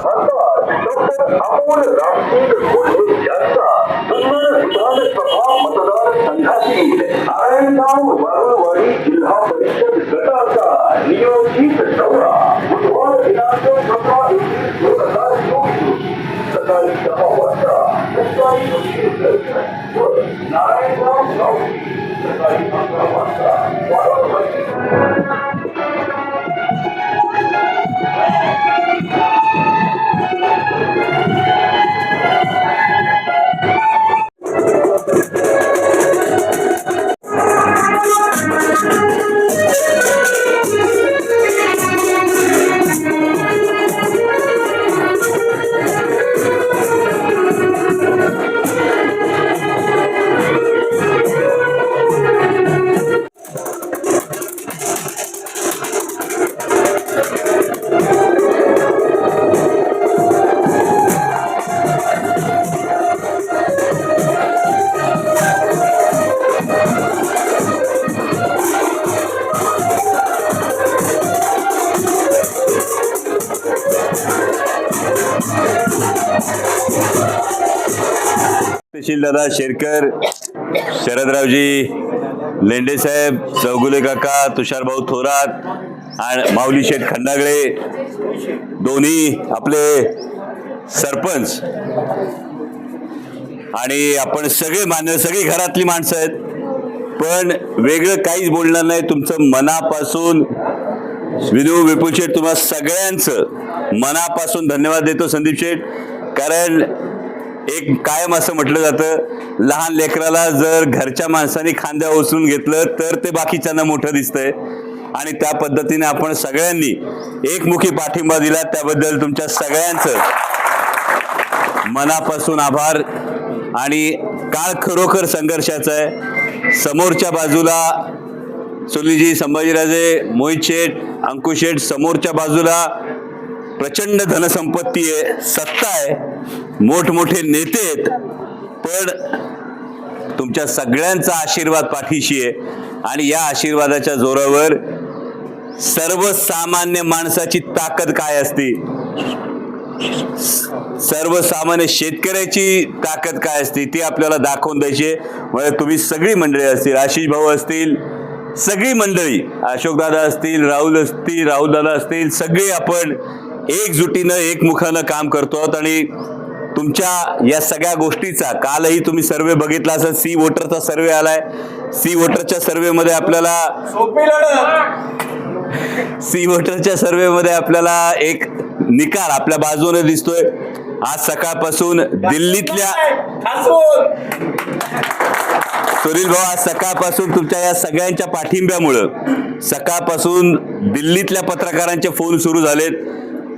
Doctor Amol Ramsingh यांचा जुन्नर विधानसभा मतदारसंघातील वारुळवाडी जिल्हा परिषद गटाचा नियोजित दौरा तहसील दादा शेरकर शरदरावजी लेंडे साहेब चौगुले काका तुषारभाऊ थोरात आणि माऊली शेठ खंडागळे दोन्ही आपले सरपंच. आणि आपण सगळे मान्य सगळी घरातली माणसं आहेत पण वेगळं काहीच बोलणार नाही. तुमचं मनापासून विनू विपुल शेठ तुम्हाला सगळ्यांचं मनापासून धन्यवाद देतो संदीप शेठ. कारण एक कायम असं म्हटलं जातं लहान लेकराला जर घरच्या माणसाने खांद्या उचलून घेतलं तर ते बाकीच्यांना मोठं दिसतंय. आणि त्या पद्धतीने आपण सगळ्यांनी एकमुखी पाठिंबा दिला त्याबद्दल तुमच्या सगळ्यांचं मनापासून आभार. आणि काळ खरोखर संघर्षाचा आहे. समोरच्या बाजूला सुनीलजी संभाजीराजे मोहित शेठ अंकुश शेठ समोरच्या बाजूला प्रचंड धनसंपत्ती आहे सत्ता आहे मोठमोठे नेते आहेत पण तुमच्या सगळ्यांचा आशीर्वाद पाठीशी आहे आणि या आशीर्वादाच्या जोरावर सर्वसामान्य माणसाची ताकद काय असते सर्वसामान्य शेतकऱ्याची ताकद काय असते ती आपल्याला दाखवून द्यायची आहे. म्हणजे तुम्ही सगळी मंडळी असतील आशिष भाऊ असतील सगळी मंडळी अशोकदादा असतील राहुल असतील राहुलदादा असतील सगळी आपण एकजुटीनं एकमुखानं काम करतो आहोत आणि तुमच्या या सगळ्या गोष्टीचा कालही तुम्ही सर्वे बघितला असं सी वोटरचा सर्वे आलाय. सी वोटरच्या सर्वेमध्ये आपल्याला सी वोटरच्या सर्वेमध्ये आपल्याला एक निकाल आपल्या बाजूने दिसतोय. आज सकाळपासून दिल्लीतल्या सुनील भाऊ आज सकाळपासून तुमच्या या सगळ्यांच्या पाठिंब्यामुळं सकाळपासून दिल्लीतल्या पत्रकारांचे फोन सुरू झालेत.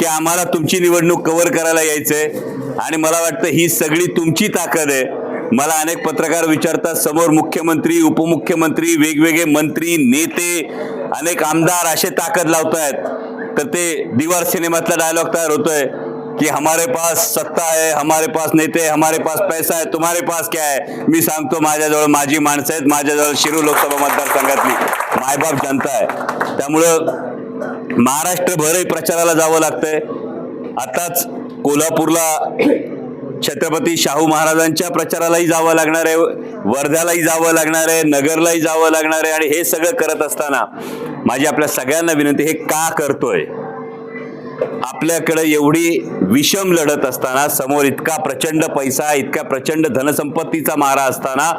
की आम्हाला तुमची निवडणूक कव्हर करायला यायचंय. आणि मला वाटतं ही सगळी तुमची ताकद आहे. मला अनेक पत्रकार विचारतात समोर मुख्यमंत्री उपमुख्यमंत्री वेगवेगळे मंत्री नेते अनेक आमदार असे ताकद लावतायत. तर ते दिवार सिनेमातला डायलॉग तयार होतोय कि हमारे पास सत्ता है हमारे पास नेते हमारे पास पैसा है तुम्हारे पास क्या है? मी सांगतो माझ्याजवळ माझी माणसं आहेत माझ्याजवळ शिरू लोकसभा मतदारसंघातली मायबाप जनता आहे. त्यामुळं महाराष्ट्रभरही प्रचाराला जावं लागतंय. आताच कोल्हापूरला छत्रपती शाहू महाराजांच्या प्रचारालाही जावं लागणार आहे वर्ध्यालाही जावं लागणार आहे नगरलाही जावं लागणार आहे आणि हे सगळं करत असताना माझी आपल्या सगळ्यांना विनंती हे का करतोय? आपल्याकडे एवढी विषम लढत असताना समोर इतका प्रचंड पैसा इतका प्रचंड धनसंपत्तीचा मारा असताना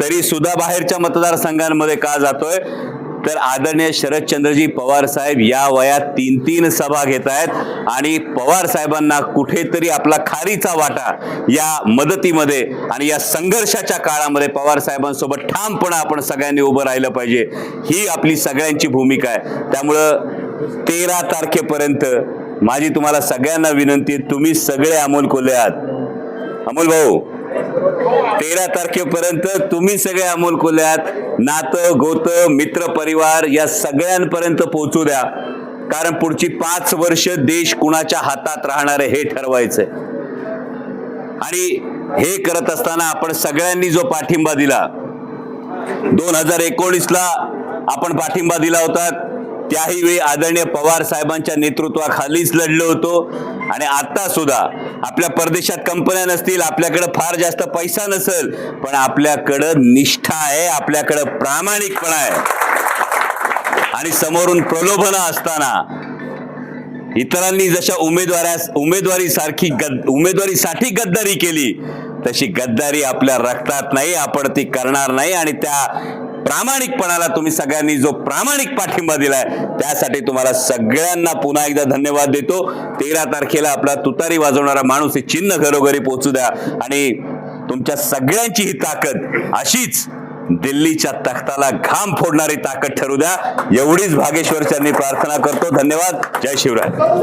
तरी सुद्धा बाहेरच्या मतदारसंघांमध्ये का जातोय? तर आदरणीय शरदचंद्रजी पवार साहेब या वयात तीन तीन सभा घेत आहेत. आणि पवार साहेबांना कुठेतरी आपला खारीचा वाटा या मदतीमध्ये आणि या संघर्षाच्या काळामध्ये पवार साहेबांसोबत ठामपणा आपण सगळ्यांनी उभं राहिलं पाहिजे. ही आपली सगळ्यांची भूमिका आहे. त्यामुळं तेरा तारखेपर्यंत माझी तुम्हाला सगळ्यांना विनंती तुम्ही सगळे अमोल कोल्हे आहात. अमोल भाऊ तेरा तारखेपर्यंत तुम्ही सगळे अमोल कोल्हे नातं गोत मित्र परिवार या सगळ्यांपर्यंत पोहोचू द्या. कारण पुढची पाच वर्ष देश कुणाच्या हातात राहणार आहे हे ठरवायचंय. आणि हे करत असताना आपण सगळ्यांनी जो पाठिंबा दिला दोन हजार एकोणीस ला आपण पाठिंबा दिला होता. त्याही वेळी आदरणीय पवार साहेबांच्या नेतृत्वाखालीच लढलो होतो. आणि आता सुद्धा आपल्या परदेशात कंपन्या नसतील आपल्याकडे फार जास्त पैसा नसेल पण आपल्याकडं निष्ठा आहे आपल्याकडं प्रामाणिकपणा आहे. आणि समोरून प्रलोभन असताना इतरांनी जशा उमेदवारास उमेदवारी सारखी गद उमेदवारीसाठी गद्दारी केली तशी गद्दारी आपल्या रक्तात नाही आपण ती करणार नाही. आणि त्या प्रामाणिकपणाला तुम्ही सगळ्यांनी जो प्रामाणिक पाठिंबा दिलाय त्यासाठी तुम्हाला सगळ्यांना पुन्हा एकदा धन्यवाद देतो. तेरा तारखेला आपला तुतारी वाजवणारा माणूस हे चिन्ह घरोघरी पोहोचू द्या. आणि तुमच्या सगळ्यांची ही ताकद अशीच दिल्लीच्या तख्ताला घाम फोडणारी ताकद ठरू द्या. एवढीच भागेश्वरच्यांनी प्रार्थना करतो. धन्यवाद. जय शिवराय.